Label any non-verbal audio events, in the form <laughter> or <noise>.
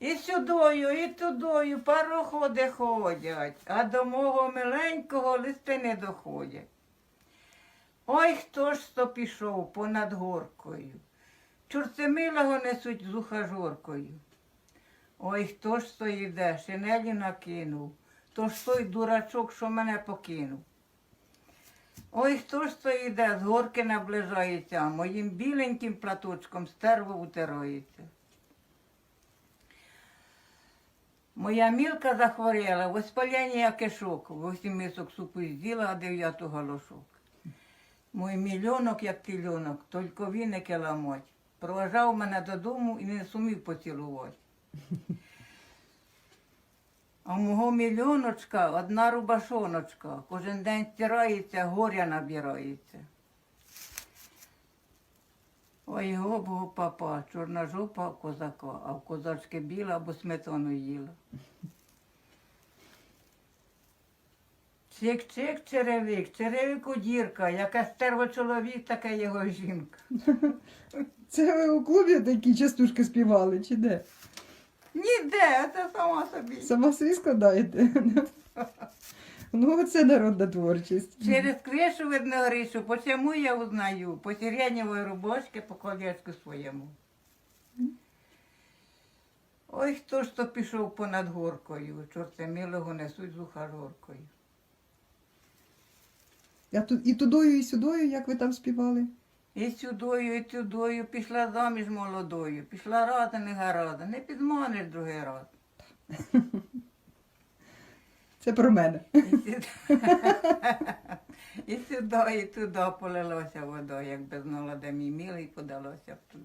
І сюдою, і тудою пароходи ходять, а до мого миленького листи не доходять. Ой, хто ж то пішов понад горкою, чорцемилого несуть з ухажоркою. Ой, хто ж то йде, шинелі накинув, то ж той дурачок, що мене покинув. Ой, хто ж то йде, з горки наближається, моїм біленьким платочком стерво утирається. Моя мілка захворіла, воспалення кишок, восім мисок супу з'їла, а дев'яту галошок. Мой мільйонок, як тільонок, тільки віники ламать. Проважав мене додому і не сумів поцілувати. А мого мільйоночка одна рубашоночка. Кожен день стирається, горя набирається. Ой, гоб, папа, чорна жопа козака, а в козачки біла, бо сметану їла. Чик-чик, черевик, черевику дірка, яка стерва чоловік, така його жінка. <laughs> Це ви у клубі такі частушки співали, чи де? Ніде, це сама собі. Сама собі складаєте? Ну, це народна творчість. Через кришу видно гришу, по чому я узнаю, по сиреневої рубашки, по колечку своєму. Ой, хто ж то пішов понад горкою, чорце милого несуть з ухажоркою. А тут і тудою, і сюдою, як ви там співали? І сюдою, і тюдою пішла заміж молодою, пішла рада, не гарада, не підманиш другий раз. <laughs> Це про мене. І <laughs> сюди, і сюди, туди полилося водою, якби знала, де мій мілий подалося б туди.